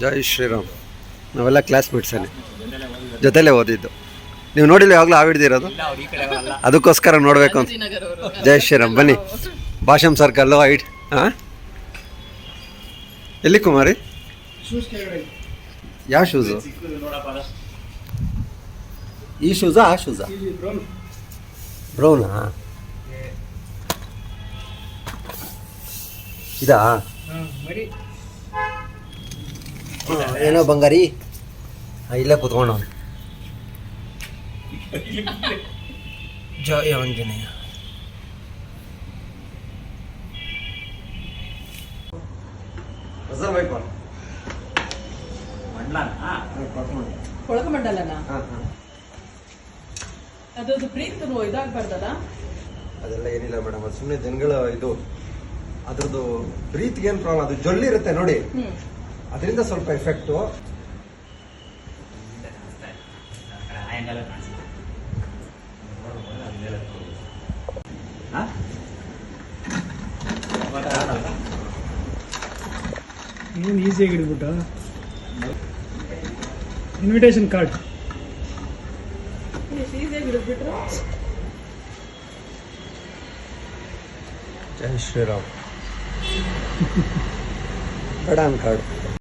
ಜೈ ಶ್ರೀರಾಮ್. ನಾವೆಲ್ಲ ಕ್ಲಾಸ್ಮೇಟ್ಸೇನೆ ಜೊತೆಲೇ ಓದಿದ್ದು. ನೀವು ನೋಡಿಲ್ಲ ಯಾವಾಗಲೂ ಆವಿಡ್ದಿರೋದು ಅದಕ್ಕೋಸ್ಕರ ನೋಡಬೇಕು ಅಂತ. ಜೈ ಶ್ರೀರಾಮ್. ಬನ್ನಿ. ಭಾಷಂ ಸರ್ಕಲ್ಲು ಐಟ್ ಹಾಂ ಎಲ್ಲಿ ಕುಮಾರಿ? ಯಾವ ಶೂಸು ಈ ಶೂಸಾ ಆ ಶೂಸಾ ಬ್ರೌನಾ ಇದಾ? ಏನೋ ಬಂಗಾರಿ? ಇಲ್ಲೇ ಕುತ್ಕೊಂಡು ಜಯ ಆಂಜನೇಯ ಕೊಳಕಮಂಡಲನ ಅದು ಪ್ರೀತ್ ಇದಾಗ್ಬಾರ್ದಲ್ಲ ಅದೆಲ್ಲ ಏನಿಲ್ಲ ಮೇಡಮ್ ಅದು ಸುಮ್ಮನೆ ಜನಗಳ ಇದು ಅದ್ರದ್ದು ಪ್ರೀತಿಗೆ ಏನ್ ಪ್ರಾಬ್ಲಮ್ ಅದು ಜೊಲ್ಲಿರುತ್ತೆ ನೋಡಿ. ಹ್ಮ್. ಅದರಿಂದ ಸ್ವಲ್ಪ ಎಫೆಕ್ಟು ಏನು ಈಸಿಯಾಗಿ ಹಿಡಿದ್ಬಿಟ್ಟ? ಇನ್ವಿಟೇಷನ್ ಕಾರ್ಡ್ ಈಸಿಯಾಗಿ ಹಿಡಿದ್ಬಿಟ್ರು ಜೈ ಶ್ರೀರಾಮ್. ಬಡಾನ್ ಕಾರ್ಡ್